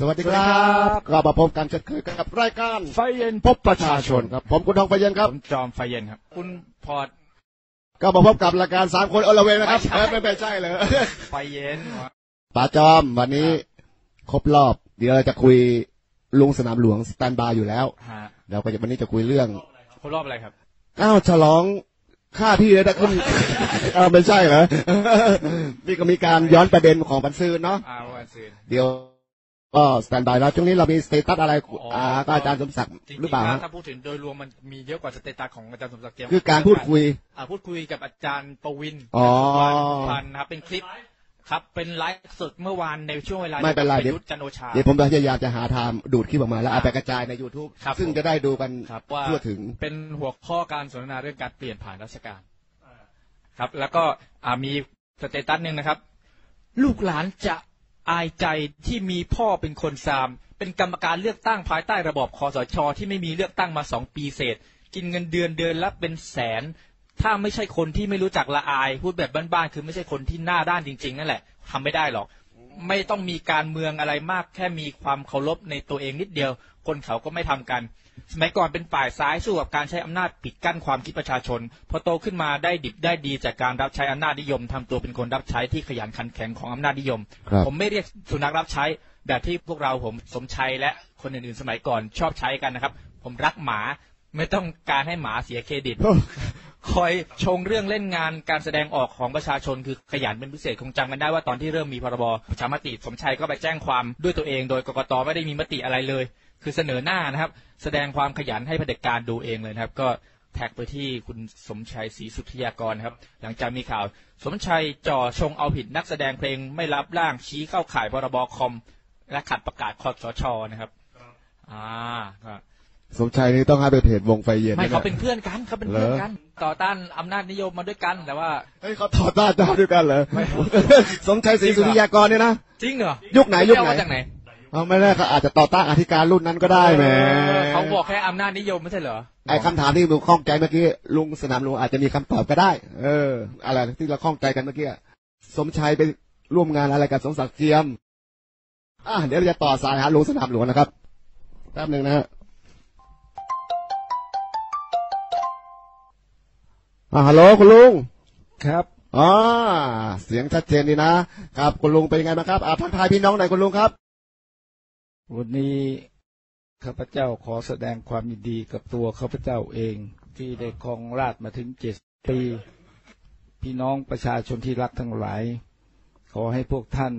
สวัสดีครับกลับมาพบกันเช่นเคยกับรายการไฟเย็นพบประชาชนครับ ผมคุณทองไฟเย็นครับผมจอมไฟเย็นครับ คุณพอร์ตก็มาพบกับรายการสามคนอลเวงนะครับไม่ใช่เออไม่ไม่ใช่เลยไฟเย็นป๋าจอมวันนี้ครบรอบ เดี๋ยวเราจะคุยลุงสนามหลวงสแตนบายอยู่แล้วฮะเราก็จะวันนี้จะคุยเรื่องครบรอบอะไรครับอ้าวฉลองค่าที่เลยนะขึ้นอ้าวไม่ใช่เหรอนี่ก็มีการย้อนประเด็นของบันซื่อเนาะอาวันซืนเดี๋ยว ก็สแตนบายแล้วช่วงนี้เรามีสเตตัสอะไรอ๋ออ่อ่าก็อาจารย์สมศักดิ์จริงหรือๆเปล่าแล้วฮะถ้าพูดถึงโดยรวมมันมีเยอะกว่าสเตตัสของอาจารย์สมศักดิ์เจียมคือการพูดคุยอ่าพูดคุยกับอาจารย์ประวินอ๋อพันธ์นะครับเป็นคลิปครับเป็นไลฟ์สดเมื่อวานในช่วงเวลาไม่เป็นไรเดีเดี๋ยยววจันทร์โอชาเดี๋ยวผมพยายามจะหาทางดูดคลิปออกมาแล้วเอาไปกระจายใน YouTube ครับซึ่งผมจะได้ดูกันครับว่าทั่วถึงเป็นหัวข้อการสนทนาเรื่องการเปลี่ยนผ่านราชการครับ แล้วก็อ่ามีสเตตัสหนึ่งนะครับ ลูกหลานจะ อายใจที่มีพ่อเป็นคนซาม เป็นกรรมการเลือกตั้งภายใต้ระบอบคอสชที่ไม่มีเลือกตั้งมาสองปีเศษ กินเงินเดือนเดือนละเป็นแสน ถ้าไม่ใช่คนที่ไม่รู้จักละอาย พูดแบบบ้านๆคือไม่ใช่คนที่หน้าด้านจริง ๆ นั่นแหละทำไม่ได้หรอก ไม่ต้องมีการเมืองอะไรมาก แค่มีความเคารพในตัวเองนิดเดียว คนเขาก็ไม่ทำกัน สมัยก่อนเป็นฝ่ายซ้ายสู้กับการใช้อำนาจปิดกั้นความคิดประชาชน พอโตขึ้นมาได้ดิบได้ดีจากการรับใช้อำนาจนิยมทำตัวเป็นคนรับใช้ที่ขยันขันแข็งของอำนาจนิยมครับผมไม่เรียกสุนัขรับใช้แบบที่พวกเราผมสมชัยและคนอื่นๆ สมัยก่อนชอบใช้กันนะครับ ผมรักหมาไม่ต้องการให้หมาเสียเครดิตคอยชงเรื่องเล่นงานการแสดงออกของประชาชนคือขยันเป็นพิเศษคงจำกันได้ว่าตอนที่เริ่มมีพรบประชามติสมชัยก็ไปแจ้งความด้วยตัวเอง โดยกกตไม่ได้มีมติอะไรเลย คือเสนอหน้านะครับ แสดงความขยันให้เผด็จการดูเองเลยนะครับ ก็แท็กไปที่คุณสมชัยศรีสุทธยากรนะครับ หลังจากมีข่าว สมชัยจ่อชงเอาผิดนักแสดงเพลงไม่รับร่างชี้เข้าข่ายพรบคอม และขัดประกาศคอสชนะครับอ่าก็สมชัยนี่ต้องให้ไปเพจวงไฟเย็นไม่นะเขาเป็นเพื่อนกันเขาเป็นเพื่อนกัน ต่อต้านอำนาจนิยมมาด้วยกันแต่ว่าเฮ้ยเขาต่อต้านเจ้าด้วยกันเหรอสมชัยศรีสุริยากรเนี่ยนะจริงเหรอยุคไหนยุคไหน เจ้ามาจากไหนเอาไม่ได้เขาอาจจะต่อต้านอธิการรุ่นนั้นก็ได้แหมเออเขาบอกแค่อำนาจนิยมไม่ใช่เหรอไอ้คำถามที่มึงข้องใจเมื่อกี้ลุงสนามหลวงอาจจะมีคำตอบก็ได้ เออ อะไรที่เราข้องใจกันเมื่อกี้สมชัยไปร่วมงานอะไรกับสมศักดิ์เจียมอะเดี๋ยวเราจะต่อสายหาลุงสนามหลวงนะครับแป๊บหนึ่งนะฮะอ่าฮัลโหลคุณลุงครับอ๋อเสียงชัดเจนดีนะครับ คุณลุงเป็นยังไงบ้างครับอ่าทักทายพี่น้องหน่อยคุณลุงครับ วันนี้ข้าพเจ้าขอแสดงความยินดีกับตัวข้าพเจ้าเองที่ได้ครองราชมาถึงเจ็ดปี พี่น้องประชาชนที่รักทั้งหลาย ขอให้พวกท่าน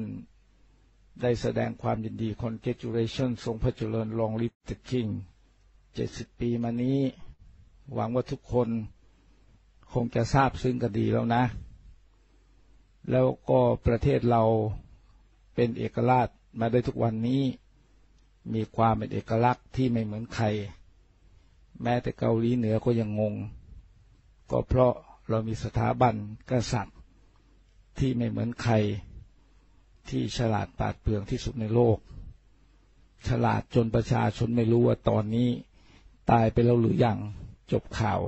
ได้แสดงความยินดี congratulation ทรงพระเจริญ long live the king เจ็ดสิบปีมานี้ หวังว่าทุกคนคงจะทราบซึ้งกันดีแล้วนะ แล้วก็ประเทศเราเป็นเอกราชมาได้ทุกวันนี้ มีความเป็นเอกลักษณ์ที่ไม่เหมือนใคร แม้แต่เกาหลีเหนือก็ยังงง ก็เพราะเรามีสถาบันกษัตริย์ ที่ไม่เหมือนใคร ที่ฉลาดปราดเปรื่องที่สุดในโลก ฉลาดจนประชาชนไม่รู้ว่าตอนนี้ตายไปแล้วหรือยังจบข่าว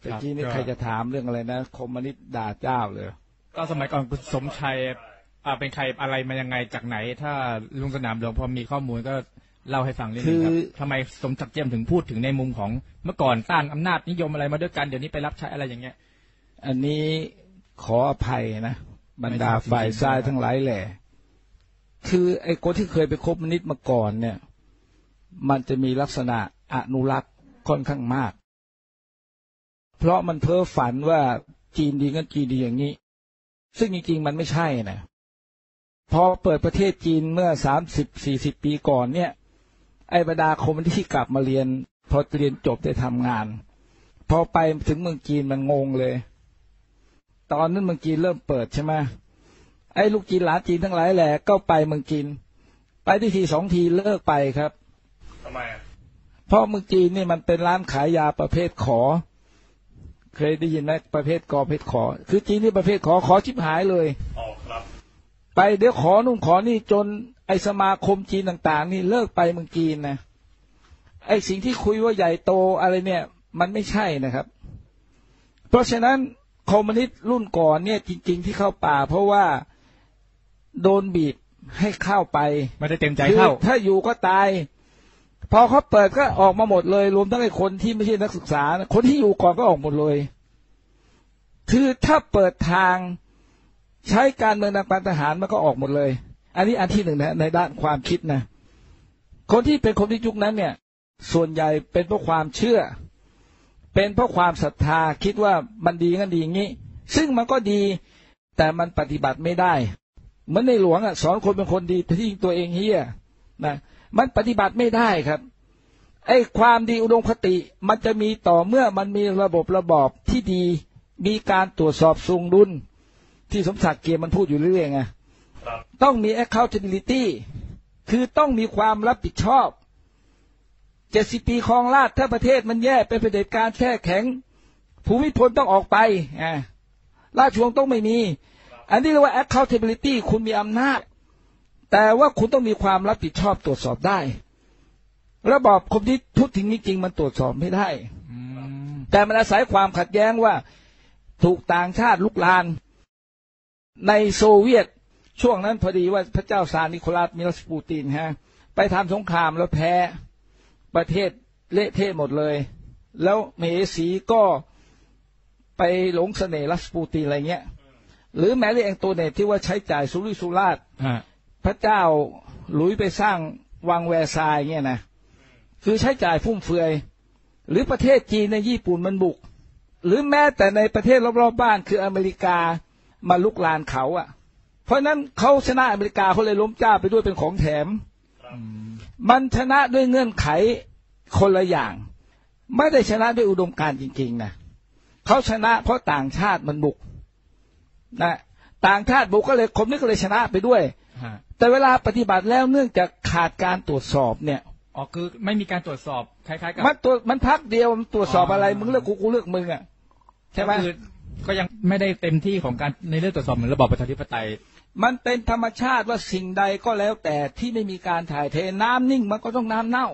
แต่ครับกี้นี่ก็ใครจะถามเรื่องอะไรนะคอมมิวนิสต์ด่าเจ้าเลย ก็สมัยก่อนคุณสมชัย อ่าเป็นใครอะไรมายังไงจากไหน ถ้าลุงสนามหลวงพอมีข้อมูลก็เล่าให้ฟังเรื่องนี้ครับคือทำไมสมศักดิ์เจียมถึงพูดถึงในมุมของเมื่อก่อนต้านอำนาจนิยมอะไรมาด้วยกันเดี๋ยวนี้ไปรับใช้อะไรอย่างเงี้ย อันนี้ขออภัยนะบรรดาไม่ทราบฝ่ายจริงๆซ้ายนะครับทั้งหลายแหละคือไอ้คนที่เคยไปคบมนิดมาก่อนเนี่ย มันจะมีลักษณะอนุรักษ์ค่อนข้างมาก เพราะมันเพ้อฝันว่าจีนดีงั้นจีนดีอย่างนี้ ซึ่งจริงๆมันไม่ใช่นะ พอเปิดประเทศจีนเมื่อสามสิบสี่สิบปีก่อนเนี่ย ไอ้บรรดาคนที่กลับมาเรียน พอเรียนจบได้ทำงาน พอไปถึงเมืองจีนมันงงเลย ตอนนั้นเมืองจีนเริ่มเปิดใช่ไหมไอ้ลูกจีนหลานจีนทั้งหลายแหละก็ไปเมืองจีน ไปที่ทีสองทีเลิกไปครับทำไมอะเพราะเมืองจีนนี่มันเป็นร้านขายยาประเภทขอ เคยได้ยินไหมประเภทกอประเภทขอ คือจีนนี่ประเภทขอขอชิบหายเลยออกครับ ไปเดี๋ยวขอนู่นขอนี่จนไอสมาคมจีนต่าง ๆ นี่เลิกไปเมืองจีนนะไอสิ่งที่คุยว่าใหญ่โตอะไรเนี่ย มันไม่ใช่นะครับ เพราะฉะนั้นคอมมิวนิสต์รุ่นก่อนเนี่ยจริง ๆ ที่เข้าป่า เพราะว่าโดนบีบให้เข้าไปไม่ได้เต็มใจคือเข้าถ้าอยู่ก็ตาย พอเขาเปิดก็ออกมาหมดเลย รวมทั้งไอ้คนที่ไม่ใช่นักศึกษานะคนที่อยู่ก่อนก็ออกหมดเลย คือถ้าเปิดทาง ใช้การเมืองทางการทหารมันก็ออกหมดเลย อันนี้อันที่หนึ่งนะในด้านความคิดนะ คนที่เป็นคนที่ยุคนั้นเนี่ย ส่วนใหญ่เป็นเพราะความเชื่อ เป็นเพราะความศรัทธาคิดว่ามันดีงั้นดีอย่างนี้ ซึ่งมันก็ดีแต่มันปฏิบัติไม่ได้เหมือนในหลวงอะสอนคนเป็นคนดีที่ตัวเองเฮียนะมันปฏิบัติไม่ได้ครับไอ้ความดีอุดมคติมันจะมีต่อเมื่อมันมีระบบระบอบที่ดี มีการตรวจสอบทรงดุล ที่สมศักดิ์เกียรติมันพูดอยู่เรื่อยๆไงครับต้องมี accountability คือต้องมีความรับผิดชอบเจ็ดสิบปีครองราชย์ถ้าประเทศมันแย่เป็นเผด็จการแช่แข็ง ภูมิพลต้องออกไปอ่าราชวงศ์ต้องไม่มี อันนี้เรียกว่า accountability คุณมีอำนาจ แต่ว่าคุณต้องมีความรับผิดชอบตรวจสอบได้ ระบอบคอมมิวนิสต์พูดถึงจริงๆมันตรวจสอบไม่ได้อืมแต่มันอาศัยความขัดแย้งว่าถูกต่างชาติลุกลาน ในโซเวียตช่วงนั้นพอดีว่าพระเจ้าซาร์นิโคลัสมิลสปูตินฮะไปทำสงครามแล้วแพ้ประเทศเละเทะหมดเลย แล้วเมสีก็ไปหลงเสน่ห์รัสปูตินอะไรเงี้ย หรือแม้แต่แองโตเนตที่ว่าใช้จ่ายสุรุ่ยสุร่ายฮะพระเจ้าหลุยไปสร้างวังแวร์ซายน์เงี้ยนะคือใช้จ่ายฟุ่มเฟือย หรือประเทศจีนในญี่ปุ่นมันบุก หรือแม้แต่ในประเทศรอบๆบ้านคืออเมริกา มาลุกลานเขาอะ่ะ เพราะฉะนั้นเขาชนะอเมริกาเขาเลยล้มเจ้าไปด้วยเป็นของแถมมันชนะด้วยเงื่อนไขคนละอย่าง ไม่ได้ชนะด้วยอุดมการณ์จริง ๆนะเขาชนะเพราะต่างชาติมันบุกนะต่างชาติบุกก็เลยคนนี้ก็เลยชนะไปด้วยฮะแต่เวลาปฏิบัติแล้วเนื่องจากขาดการตรวจสอบเนี่ยอ๋อคือไม่มีการตรวจสอบคล้ายๆกับมันตัวมันพักเดียวมันตรวจสอบอะไรอ๋อมึงเลือกกูกูเลือกมึงอะใช่ไหม ก็คือก็ยังไม่ได้เต็มที่ของการในเรื่องตรวจสอบเหมือนระบอบประชาธิปไตย มันเป็นธรรมชาติว่าสิ่งใดก็แล้วแต่ที่ไม่มีการถ่ายเทน้ำนิ่งมันก็ต้องน้ำเน่า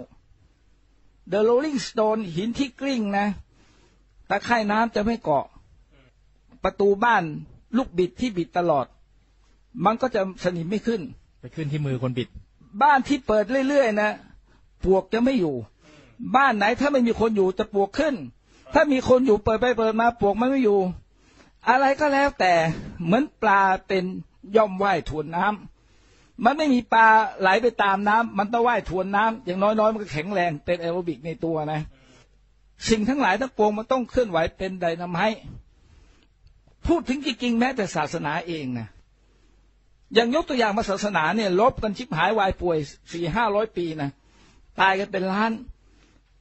The Rolling Stone หินที่กลิ้งนะตะไคร่น้ำจะไม่เกาะ ประตูบ้านลูกบิดที่บิดตลอด มันก็จะสนิมไม่ขึ้น ไปขึ้นที่มือคนบิด บ้านที่เปิดเรื่อยๆนะปวกจะไม่อยู่ บ้านไหนถ้าไม่มีคนอยู่จะปวกขึ้น ถ้ามีคนอยู่เปิดไปเปิดมาปวกมันไม่อยู่ อะไรก็แล้วแต่เหมือนปลาเป็นย่อมว่ายทวนน้ำมันไม่มีปลาไหลไปตามน้ำมันต้องว่ายทวนน้ำอย่างน้อยๆมันก็แข็งแรงเป็นแอโรบิกในตัวนะ สิ่งทั้งหลายทั้งปวงมันต้องเคลื่อนไหวเป็นไดนามต์พูดถึงจริงๆแม้แต่ศาสนาเองนะอย่างยกตัวอย่างมาศาสนาเนี่ยลบกันชิบหายวายป่วยสี่ห้าร้อยปีนะตายกันเป็นล้าน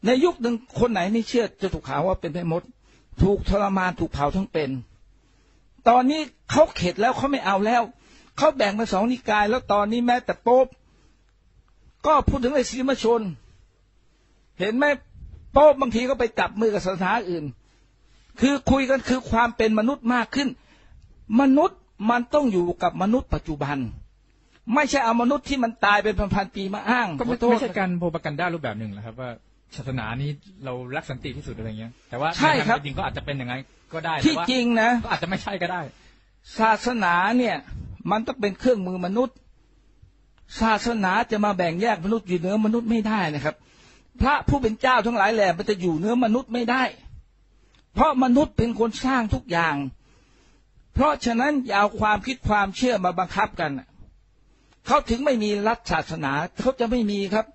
ในยุคหนึ่งคนไหนไม่เชื่อจะถูกข่าวว่าเป็นแม่มด ถูกทรมานถูกเผาทั้งเป็น ตอนนี้เขาเข็ดแล้วเขาไม่เอาแล้วเขาแบ่งเป็นสองนิกาย แล้วตอนนี้แม้แต่โป๊บก็พูดถึงไอ้ศรีมชน เห็นไหมโป๊บบางทีก็ไปจับมือกับศาสนาอื่น คือคุยกันคือความเป็นมนุษย์มากขึ้น มนุษย์มันต้องอยู่กับมนุษย์ปัจจุบัน ไม่ใช่เอามนุษย์ที่มันตายเป็นพันๆปีมาอ้างก็ไม่ขอโทษไม่ใช่การโพปกันด้ารูปแบบหนึ่งเหรอครับว่า ศาสนานี้เรารักสันติที่สุดอะไรเงี้ย แต่ว่าใช่ครับนทางจริงก็อาจจะเป็นอย่างนั้นก็ได้ที่แต่ว่าจริงนะก็อาจจะไม่ใช่ก็ได้ ศาสนาเนี่ย มันต้องเป็นเครื่องมือมนุษย์ ศาสนาจะมาแบ่งแยกมนุษย์อยู่เหนือมนุษย์ไม่ได้นะครับ พระผู้เป็นเจ้าทั้งหลายแหล่มันจะอยู่เหนือมนุษย์ไม่ได้ เพราะมนุษย์เป็นคนสร้างทุกอย่าง เพราะฉะนั้นอย่าเอาความคิดความเชื่อมาบังคับกันน่ะเขาถึงไม่มีรัฐศาสนาเขาจะไม่มีครับ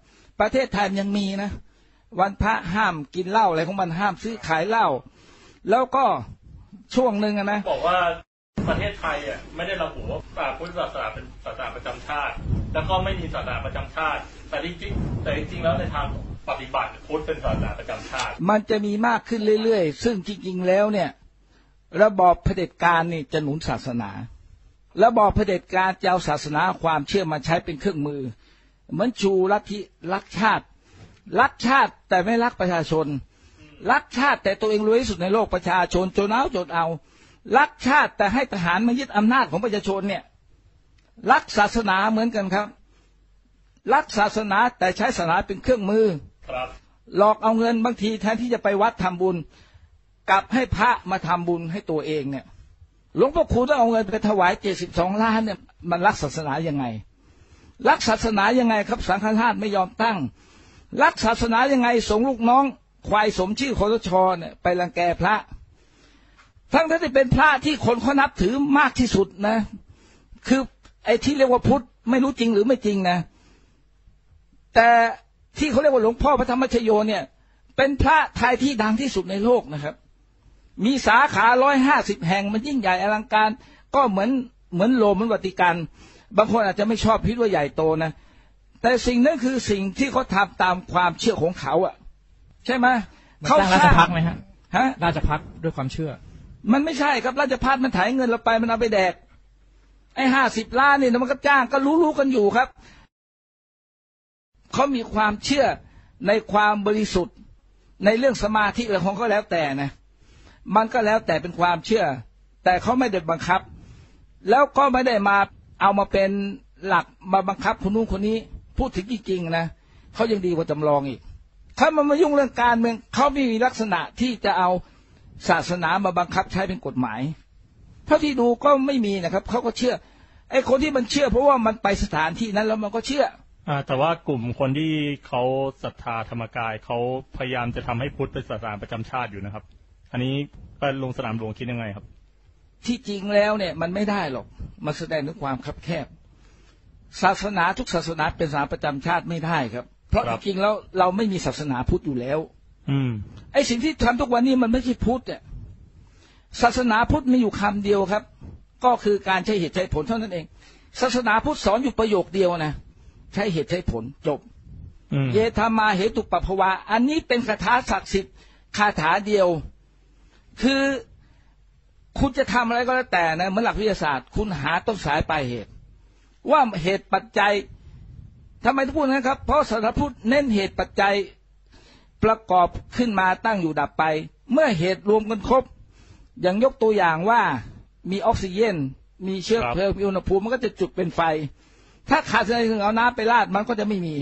ประเทศไทยมันยังมีนะ วันพระห้ามกินเหล้าอะไรของมันห้ามซื้อขายเหล้าแล้วก็ช่วงหนึ่งอะนะบอกว่าประเทศไทยอะไม่ได้ระบุว่าอ่าพุทธศาสนาเป็นศาสนาประจำชาติ แล้วก็ไม่มีศาสนาประจำชาติ แต่จริงๆแต่จริงๆแล้วในทางปฏิบัติพุทธเป็นศาสนาประจำชาติ มันจะมีมากขึ้นเรื่อยๆ ซึ่งจริงๆแล้วเนี่ย ระบอบเผด็จการนี่จะหนุนศาสนาระบอบเผด็จการจะเอาศาสนาความเชื่อมาใช้เป็นเครื่องมือ เหมือนชูลัทธิรักชาติ รักชาติแต่ไม่รักประชาชน รักชาติแต่ตัวเองรวยที่สุดในโลกประชาชนจนเอาจนเอา รักชาติแต่ให้ทหารมายึดอำนาจของประชาชนเนี่ย รักศาสนาเหมือนกันครับ รักศาสนาแต่ใช้ศาสนาเป็นเครื่องมือครับหลอกเอาเงินบางทีแทนที่จะไปวัดทำบุญ กลับให้พระมาทำบุญให้ตัวเองเนี่ยหลวงพ่อคูณต้องเอาเงินไปถวายเจ็ดสิบสองล้านเนี่ยมันรักศาสนายังไง รักศาสนายังไงครับสังฆราชไม่ยอมตั้ง รักศาสนายังไงส่งลูกน้อง ควายสมชื่อคอสชเนี่ยไปรังแกพระ ทั้งที่เป็นพระที่คนเขานับถือมากที่สุดนะ คือไอ้ที่เรียกว่าพุทธไม่รู้จริงหรือไม่จริงนะ แต่ที่เขาเรียกว่าหลวงพ่อพระธรรมชโยเนี่ย เป็นพระไทยที่ดังที่สุดในโลกนะครับ มีสาขาร้อยห้าสิบแห่งมันยิ่งใหญ่อลังการ ก็เหมือนเหมือนโรมเหมือนวัติกัน บางคนอาจจะไม่ชอบพิดว่าใหญ่โตนะ แต่สิ่งนั้นคือสิ่งที่เขาทำตามความเชื่อของเขาอะใช่ไหมมันเขาสร้างราชพักไหมฮะฮะราชพักด้วยความเชื่อ มันไม่ใช่ครับราชพัฒมันถ่ายเงินเราไปมันเอาไปแดกไอ้ห้าสิบล้านเนี่ยมันก็จ้างก็รู้ๆกันอยู่ครับเขามีความเชื่อในความบริสุทธิ์ในเรื่องสมาธิอะไรของเขาแล้วแต่นะ มันก็แล้วแต่เป็นความเชื่อ แต่เขาไม่ได้บังคับ แล้วก็ไม่ได้มาเอามาเป็นหลักมาบังคับคนนู้นคนนี้ พูดถึงจริงๆนะเขายังดีกว่าจำลองอีก ถ้ามันมายุ่งเรื่องการเมืองเขาไม่มีลักษณะที่จะเอาศาสนามาบังคับใช้เป็นกฎหมายเท่าที่ดูก็ไม่มีนะครับเขาก็เชื่อไอ้คนที่มันเชื่อเพราะว่ามันไปสถานที่นั้นแล้วมันก็เชื่ออ่าแต่ว่ากลุ่มคนที่เขาศรัทธาธรรมกายเขาพยายามจะทำให้พุทธเป็นศาสนาประจำชาติอยู่นะครับ อันนี้ไปลงสนามหลวงคิดยังไงครับ ที่จริงแล้วเนี่ยมันไม่ได้หรอกมันแสดงถึงความคับแคบ ศาสนาทุกศาสนาเป็นศาสนาประจำชาติไม่ได้ครับ เพราะครัจบริงๆแล้วเราไม่มีศาสนาพุทธอยู่แล้ว อืมไอ้สิ่งที่ทำทุกวันนี้มันไม่ใช่พุทธเนี่ยศาสนาพุทธมีอยู่คำเดียวครับ ก็คือการใช้เหตุใช้ผลเท่านั้นเอง ศาสนาพุทธสอนอยู่ประโยคเดียวนะใช้เหตุใช้ผลจบอืมเยธามาเหตุปปภวา อันนี้เป็นคาถาศักดิ์สิทธิ์คาถาเดียว คือคุณจะทำอะไรก็แล้วแต่นะเหมือนหลักวิทยาศาสตร์ คุณหาต้นสายปลายเหตุ ว่าเหตุปัจจัยทำไมต้องพูดนะครับ เพราะศาสนาพุทธเน้นเหตุปัจจัยประกอบขึ้นมาตั้งอยู่ดับไป เมื่อเหตุรวมกันครบ อย่างยกตัวอย่างว่ามีออกซิเจนมีเชื้อครับเพลิงมีอุณหภูมิมันก็จะจุดเป็นไฟ ถ้าขาดอะไรถึงเอาน้ำไปราดมันก็จะไม่มี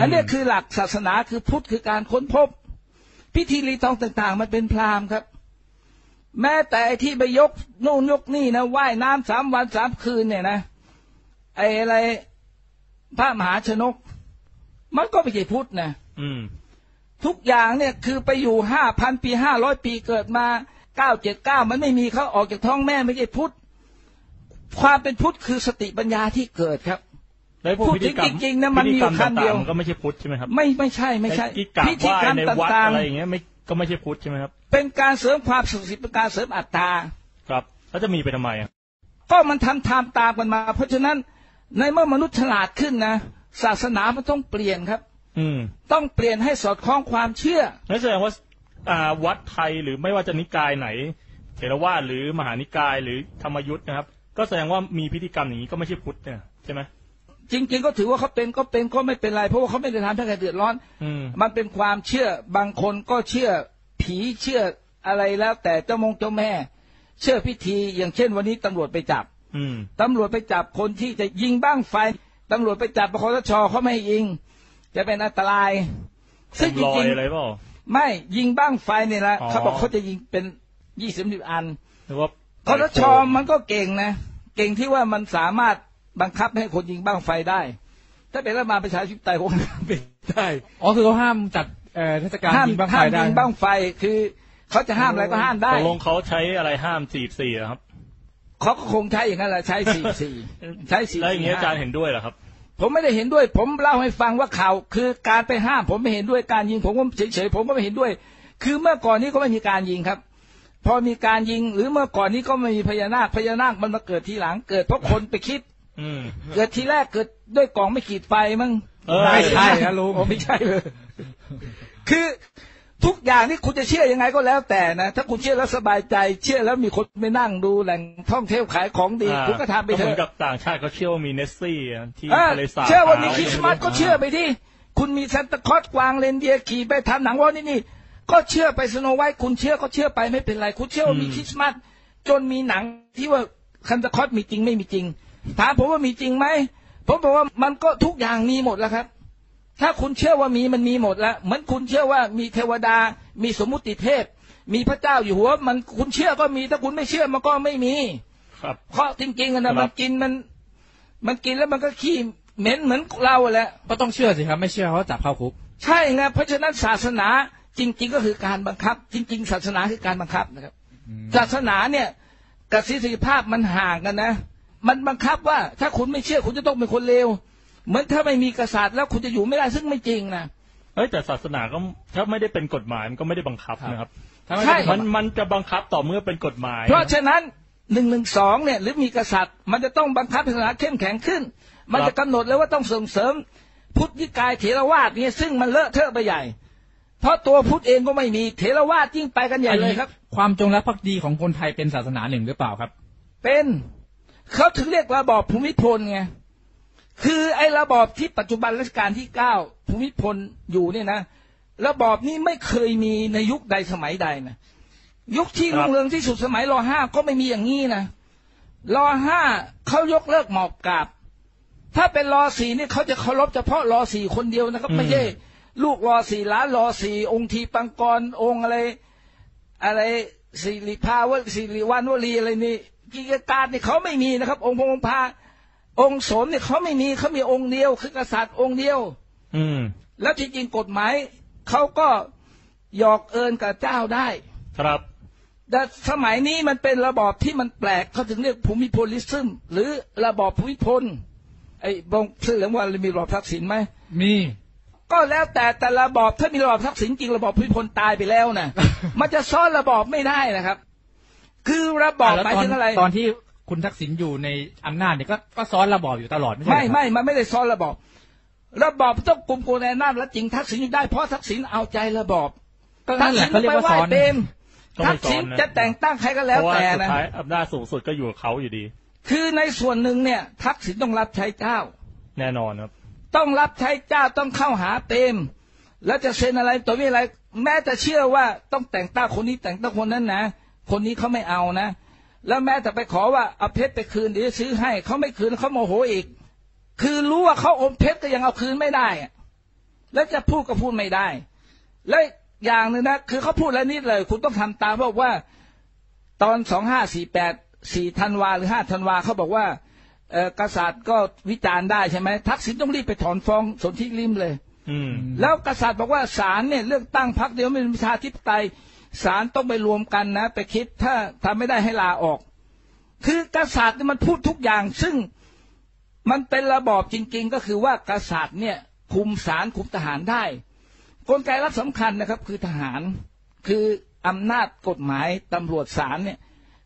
อันนี้คือหลักศาสนาคือพุทธคือการค้นพบ พิธีรีตองต่าง ๆ มันเป็นพราหมณ์ครับ แม้แต่ไอ้ที่ไปยกโน่นยกนี่นะว่ายน้ำสามวันสามคืนเนี่ยนะ ไอ้อะไรพระมหาชนก มันก็ไม่ใช่พุทธนะอืม ทุกอย่างเนี่ยคือไปอยู่ห้าพันปีห้าร้อยปีเกิดมาเก้าเจ็ดเก้ามันไม่มีเขาออกจากท้องแม่ไม่ใช่พุทธความเป็นพุทธคือสติปัญญาที่เกิดครับแล้วพวกพูดพิธีกรรมจริงๆนะมันมีอยู่พิธีกรรคำเดียวต่างๆมันก็ไม่ใช่พุทธใช่ไหมครับไม่ไม่ใช่ไม่ใช่อ้ที่กราบพิไหธีว้กรรมในวัดต่างอะไรอย่างเงี้ยไม่ก็ไม่ใช่พุทธใช่ไหมครับๆเป็นการเสริมความศักดิ์สิทธิ์เป็นการเสริมอัตตา ครับ แล้วจะมีไปทำไมอะก็มันทำตามตามกันมา เพราะฉะนั้น ในเมื่อมนุษย์ฉลาดขึ้นนะศาสนามันต้องเปลี่ยนครับ อืม ต้องเปลี่ยนให้สอดคล้องความเชื่อนั่นแสดงว่าอ่าวัดไทยหรือไม่ว่าจะนิกายไหนเถรวาทหรือมหานิกายหรือธรรมยุทธ์นะครับ ก็แสดงว่ามีพิธีกรรมอย่างนี้ก็ไม่ใช่พุทธเนี่ยใช่ไหมจริง ๆ ก็ถือว่าเขาเป็นก็เป็นก็ไม่เป็นไร เพราะว่าเขาไม่ได้ทำให้ใครเดือดร้อน อืม มันเป็นความเชื่อบางคนก็เชื่อผีเชื่ออะไรแล้ว แต่เจ้ามงเจ้าแม่ เชื่อพิธีอย่างเช่นวันนี้ตำรวจไปจับอืม ตำรวจไปจับคนที่จะยิงบ้างไฟตำรวจไปจับปคอสชเขาไม่ให้ยิง จะเป็นอันตราย ซึ่งจลอริยงอะไรเปล่าๆไม่ยิงบ้างไฟเนี่ยนะอ๋อเขาบอกเขาจะยิงเป็นยี่สิบอันหรือว่าคอสชมันก็เก่งนะ เก่งที่ว่ามันสามารถบังคับให้คนยิงบ้างไฟได้ ถ้าเป็นรัฐบาลประชาธิปไตยคงทำไม่ได้อ๋อคือเขาห้ามจัดเอ่อเทศกาลห้ามยิงบ้างไฟห้ามได้ยิงบ้างไฟคือเขาจะห้ามอะไรก็ห้ามได้ตกลงเขาใช้อะไรห้ามจีบสี่อะครับ เขาก็คงใช้อย่างนั้นแหละใช้สี่สี่ใช้สี่แล้วอย่างนี้สี่อาจารย์ห้าเห็นด้วยเหรอครับ ผมไม่ได้เห็นด้วย ผมเล่าให้ฟังว่าข่าวคือการไปห้าม ผมไม่เห็นด้วยการยิง ผมก็เฉยๆผมก็ไม่เห็นด้วย คือเมื่อก่อนนี้ก็ไม่มีการยิงครับ พอมีการยิงหรือเมื่อก่อนนี้ก็ไม่มีพญานาคพญานาคมันมาเกิดทีหลังเกิดเพราะคนไปคิดอืมเกิดทีแรกเกิดด้วยกล่องไม่ขีดไฟมั้งเออไม่ใช่นะลุงโอ้ไม่ใช่เลยคือ ทุกอย่างนี่คุณจะเชื่อยังไงก็แล้วแต่นะ ถ้าคุณเชื่อแล้วสบายใจ เชื่อแล้วมีคนไปนั่งดูแหล่งท่องเที่ยวขายของดีอ่าคุณก็ทำไปเถเหมืออะนกับต่างชาติเขาเชื่อว่ามีเนสซี่อะที่เออทะเลสาบเชื่อว่ามีขคริสต์มาสก็เชื่อไปที่คุณมีซานตาคลอสกวางเรนเดียร์ขี่ไปทำหนังว่านี่นี่ก็เชื่อไปสโนไวท์คุณเชื่อก็เชื่อไปไม่เป็นไร คุณเชื่อว่ามีคริสต์มาสจนมีหนังที่ว่าคันตะคอสมีจริงไม่มีจริงถามผมว่ามีจริงไหมผมบอกว่ามันก็ทุกอย่างมีหมดแล้วครับ ถ้าคุณเชื่อว่ามีมันมีหมดแล้วเหมือนคุณเชื่อว่ามีเทวดา มีสมมุติเทพ มีพระเจ้าอยู่หัว มันคุณเชื่อก็มี ถ้าคุณไม่เชื่อมันก็ไม่มี ครับเพราะจริงๆอะครันะบมันกินมัน มันกินแล้วมันก็ขี้เหม็นเหมือนเราแหละก็ต้องเชื่อสิครับ ไม่เชื่อเขาจับเข้าคุกใช่ไงเพราะฉะนั้นศาสนาจริง ๆ ก็คือการบังคับ จริง ๆ ศาสนาคือการบังคับนะครับ ศาสนาเนี่ยกับเสรีภาพมันห่างกันนะ มันบังคับว่าถ้าคุณไม่เชื่อคุณจะต้องเป็นคนเลวเห มือนถ้าไม่มีกษัตริย์แล้วคุณจะอยู่ไม่ได้ซึ่งไม่จริงนะเอ้ยแต่ศาสนาก็ถ้าไม่ได้เป็นกฎหมายมันก็ไม่ได้บังคับนะครับถ้าไม่ใช่ได้มันมันจะบังคับต่อเมื่อเป็นกฎหมาย เพราะฉะนั้นหนึ่งหนึ่งสองเนี่ย หรือมีกษัตริย์ มันจะต้องบังคับศาสนาเข้มแข็งขึ้น มันจะกำหนดเลยว่าต้องส่งเสริม พุทธนิกายเถรวาทเนี่ยซึ่งมันเลอะเทอะไปใหญ่ เพราะตัวพุทธเองก็ไม่มีเถรวาทยิ่งไปกันใหญ่เลยครับ ความจงรักภักดีของคนไทยเป็นศาสนาหนึ่งหรือเปล่าครับ เป็นเขาถึงเรียกระบอบภูมิพลไง คือไอ้ระบอบที่ปัจจุบันรัชกาลที่เก้าภูมิพลอยู่เนี่ยนะระบอบนี้ไม่เคยมีในยุคใดสมัยใดนะยุคที่ครัรุ่บงเรืองที่สุดสมัยรห้าก็ไม่มีอย่างนี้นะรห้าเขายกเลิกหมอบกราบ ถ้าเป็นรอสี่นี่เขาจะเคารพเฉพาะรอสี่คนเดียวนะครับ ไม่ใช่ลูกรอสี่ล้านรอสี่องค์ทีปังกรองค์อะไร อะไรสิริภาวะสิริวันวลีอะไรนี่กิจการนี่เขาไม่มีนะครับ องค์พงองค์พา องค์สมเนี่ยเขาไม่มีเขามีองค์เดียว คือกษัตริย์องค์เดียว อืม แล้วที่จริงกฎหมายเขาก็หยอกเอินกับเจ้าได้ ครับ แต่สมัยนี้มันเป็นระบอบที่มันแปลกเขาถึงเรียกภูมิพลิซึมหรือระบอบภูมิพลไอ้บงเสื้อเหลืองว่ามีระบอบทักษิณไหมมี ก็แล้วแต่แต่ระบอบถ้ามีระบอบทักษิณจริงระบอบภูมิพลตายไปแล้วนะมันจะซ้อนระบอบไม่ได้นะครับ คือระบอบแล้วหมายตอนถึงอะไรตอนที่ คุณทักษิณอยู่ในอำนาจเนี่ยก็ก็ซ้อนระบอบอยู่ตลอดไม่ใช่เหรอไม่ครับไม่มันไม่ได้ซ้อนระบอบระบอบต้องกลุ่มโกนในน้ำและจริงทักษิณอยู่ได้เพราะทักษิณเอาใจระบอบก็ทันั่นแหษิละณเขาเรียไปกว่าไหว้ซ้อนเปรมก็ไม่ทักษิณซ้อนนะจะแต่งตั้งใครก็แล้วเพราะว่าแต่สุดนะท้ายอำนาจสูงสุดก็อยู่กับเขาอยู่ดี คือในส่วนหนึ่งเนี่ย ทักษิณต้องรับใช้เจ้า แน่นอนครับ ต้องรับใช้เจ้าต้องเข้าหาเปรมแล้วจะเซ็นอะไรตัวนี้อะไร แม้แต่เชื่อว่าต้องแต่งตั้งคนนี้แต่งตั้งคนนั้นนะคนนี้เขาไม่เอานะ แล้วแม้แต่ไปขอว่าเอาเพชรไปคืนเดี๋ยวจะซื้อให้เขาไม่คืนเขาโมโหอีก คือรู้ว่าเขาอมเพชรก็ยังเอาคืนไม่ได้อะแล้วจะพูดก็พูดไม่ได้ และอย่างหนึ่งนะคือเขาพูดแล้วนิดเลย คุณต้องทำตามบอกว่า ตอนสองห้าสี่แปดสี่ธันวาหรือห้าธันวาเขาบอกว่าเอ่อกษัตริย์ก็วิจารณ์ได้ใช่ไหมทักษิณต้องรีบไปถอนฟ้องสนธิริมเลย อืมแล้วกษัตริย์บอกว่าศาลเนี่ยเลือกตั้งพรรคเดียวไม่เป็นประชาธิปไตย ศาลต้องไปรวมกันนะ ไปคิดถ้าทำไม่ได้ให้ลาออก คือกษัตริย์เนี่ยมันพูดทุกอย่าง ซึ่งมันเป็นระบอบจริง ๆ ก็คือว่ากษัตริย์เนี่ยคุมศาลคุมทหารได้ กลไกรัฐสำคัญนะครับ คือทหารคืออำนาจกฎหมายตำรวจศาลเนี่ย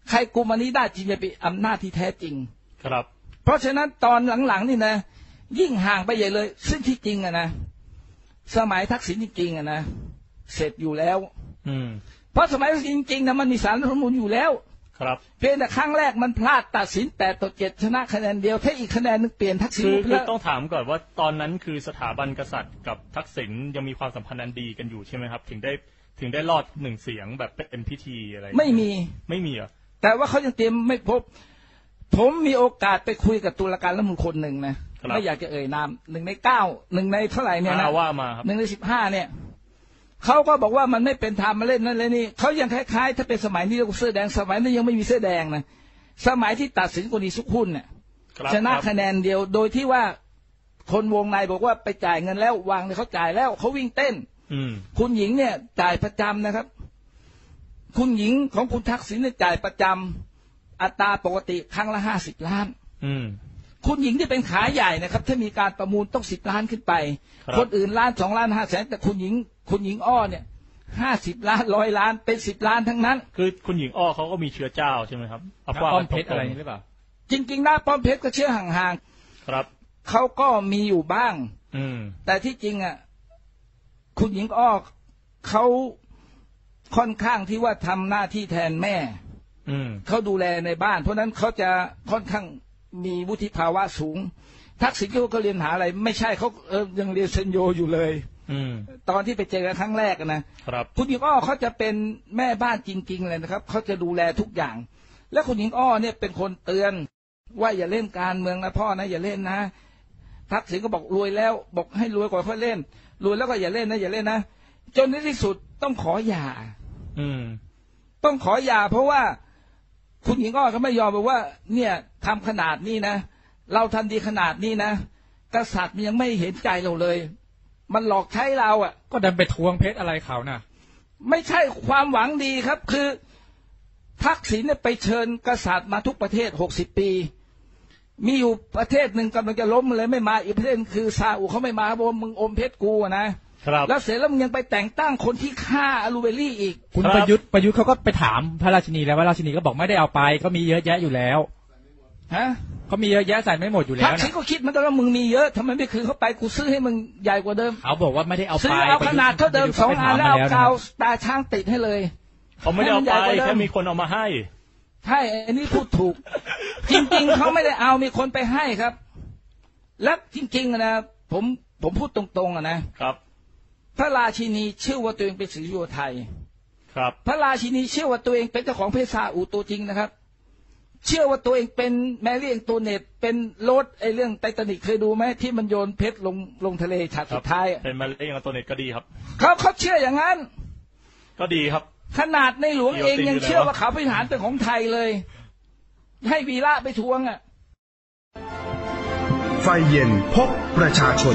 ใครกุมอันนี้ได้จริงจะเป็นอำนาจที่แท้จริง ครับ เพราะฉะนั้นตอนหลังๆนี่นะ ยิ่งห่างไปใหญ่เลย ซึ่งที่จริงอะนะ สมัยทักษิณจริงๆอะนะ เสร็จอยู่แล้ว อืมเพ ราะสมัยทักษิณจริงๆนะมันมีสารรัฐธรรมนูญอยู่แล้ว ครับ เพียงแต่ครั้งแรกมันพลาดตัดสินแปดต่อเจ็ดชนะคะแนนเดียวถ้าอีกคะแนนหนึงเปลี่ยนทักษิณคือไปคือแล้วต้องถามก่อนว่าตอนนั้นคือสถาบันกษัตริย์กับทักษิณยังมีความสัมพันธ์อันดีกันอยู่ใช่ไหมครับ ถึงได้ถึงได้รอดหนึ่งเสียงแบบเป็นพิธีอะไรไม่มีไม่มีเหรอแต่ว่าเขายังเตรียมไม่พบ ผมมีโอกาสไปคุยกับตุลาการรัฐธรรมนูญคนหนึ่งนะไม่อยากจะเอ่ยนามหนึ่งในเก้าหนึ่งในเท่าไหร่เนี่ยนะอ่าว่ามาครับหนึ่งในสิบห้าเนี่ย เขาก็บอกว่ามันไม่เป็นธรรมมาเล่นนั่นเลยนี่เขายังคล้ายๆ ถ้าเป็นสมัยนี้เรียกว่าเสื้อแดงสมัยนั้นยังไม่มีเสื้อแดงนะสมัยที่ตัดสินกรณีสุขหุ้นเนี่ยครับชนะครับคะแนนเดียวโดยที่ว่าคนวงในบอกว่าไปจ่ายเงินแล้ววางเนี่ยเขาจ่ายแล้วเขาวิ่งเต้น อืมคุณหญิงเนี่ย จ่ายประจำนะครับ คุณหญิงของคุณทักษิณเนี่ยจ่ายประจำอัตราปกติครั้งละห้าสิบล้าน อืม คุณหญิงที่เป็นขาใหญ่นะครับ ถ้ามีการประมูลต้องสิบล้านขึ้นไปครับคนอื่นล้านสองล้านห้าแสนแต่คุณหญิง คุณหญิงอ้อเนี่ยห้าสิบล้านร้อยล้านเป็นสิบล้านทั้งนั้น คือคุณหญิงอ้อเขาก็มีเชื้อเจ้าใช่ไหมครับเอาพระว่าอ้อมกันเพชรตงๆอะไรหรือเปล่าจริงๆหน้าป้อมเพชรก็เชื่อห่างครับๆเขาก็มีอยู่บ้าง อืมแต่ที่จริงอะคุณหญิงอ้อเขาค่อนข้างที่ว่าทำหน้าที่แทนแม่ อืมเขาดูแลในบ้าน เพราะฉะนั้นเขาจะค่อนข้าง มีวุฒิภาวะสูง ทักษิณเขาก็เรียนหาอะไร ไม่ใช่เขาเออยังเรียนเซนโยอยู่เลยอืมตอนที่ไปเจอกันครั้งแรกอะนะครับคุณหญิงอ้อเขาจะเป็นแม่บ้านจริง ๆ เลยนะครับเขาจะดูแลทุกอย่าง และคุณหญิงอ้อเนี่ยเป็นคนเตือน ว่าอย่าเล่นการเมืองนะพ่อนะอย่าเล่นนะทักษิณก็บอกรวยแล้ว บอกให้รวยก่อนค่อยเล่นรวยแล้วก็อย่าเล่นนะอย่าเล่นนะจนในที่สุดต้องขอหย่า อืม ต้องขอหย่าเพราะว่า คุณหญิงอ้อก็ไม่ยอมบอกว่า เนี่ยทำขนาดนี้นะ เราทำดีขนาดนี้นะกษัตริย์มันยังไม่เห็นใจเราเลย มันหลอกใช้เราอะ ก็ดันไปทวงเพชรอะไรเขาน่ะ ไม่ใช่ความหวังดีครับ คือ ทักษิณเนี่ยไปเชิญกษัตริย์มาทุกประเทศหกสิบปี มีอยู่ประเทศหนึ่งกำลังจะล้มเลยไม่มาอีกประเทศหนึ่งคือซาอุเขาไม่มาบอกว่ามึงอมเพชรกูอะนะ ครับ แล้วเสร็จแล้วมึงยังไปแต่งตั้งคนที่ฆ่าอลูเบรี่อีก คุณครับ ประยุทธ์ประยุทธ์เขาก็ไปถามพระราชินีแล้วว่าราชินีก็บอกไม่ได้เอาไปก็มีเยอะแยะอยู่แล้วฮะเขามีเยอะแยะใส่ไม่หมดอยู่แล้ทัวกษิณนะก็คิดเหมันก็ว่ามึงมีเยอะทำไมไม่คืนเขาไปกูซื้อให้มึงใหญ่กว่าเดิมเขาบอกว่าไม่ได้เอาซื้ไปอเอาขนาดเท่าเดิมสองอันแล้วเอากาวนะตาช้างติดให้เลย เขาไม่ได้เอาไปให้มันใหญ่กว่าเดิม แค่มีคนเอามาให้ ใช่อันนี้พูดถูก จริงๆ เขาไม่ได้เอามีคนไปให้ครับ และจริงๆอะนะผมผมพูดตรงๆอะนะ ครับ พระราชินีเชื่อว่าตัวเองเป็นศรีโยไทยครับ พระราชินีเชื่อว่าตัวเองเป็นเจ้าของเพชรซาอุตัวจริงนะครับ เชื่อว่าตัวเองเป็นแมรี่เองตัวเน็ตเป็นรถไอเรื่องไททานิกเคยดูไหมที่มันโยนเพชรลงลงทะเลฉากครัสุบดท้ายอะเป็นมาเล่นกับตัวเน็ตก็ดีครับเขาเขาเชื่ออย่างนั้น ก็ดีครับ ขนาดในหลวงเองเดี๋ยวยังตีอยู่เชื่อไหนวะว่าเขาบริหารเป็นของไทยเลย ให้วีระไปทวงอะไฟเย็นพบประชาชน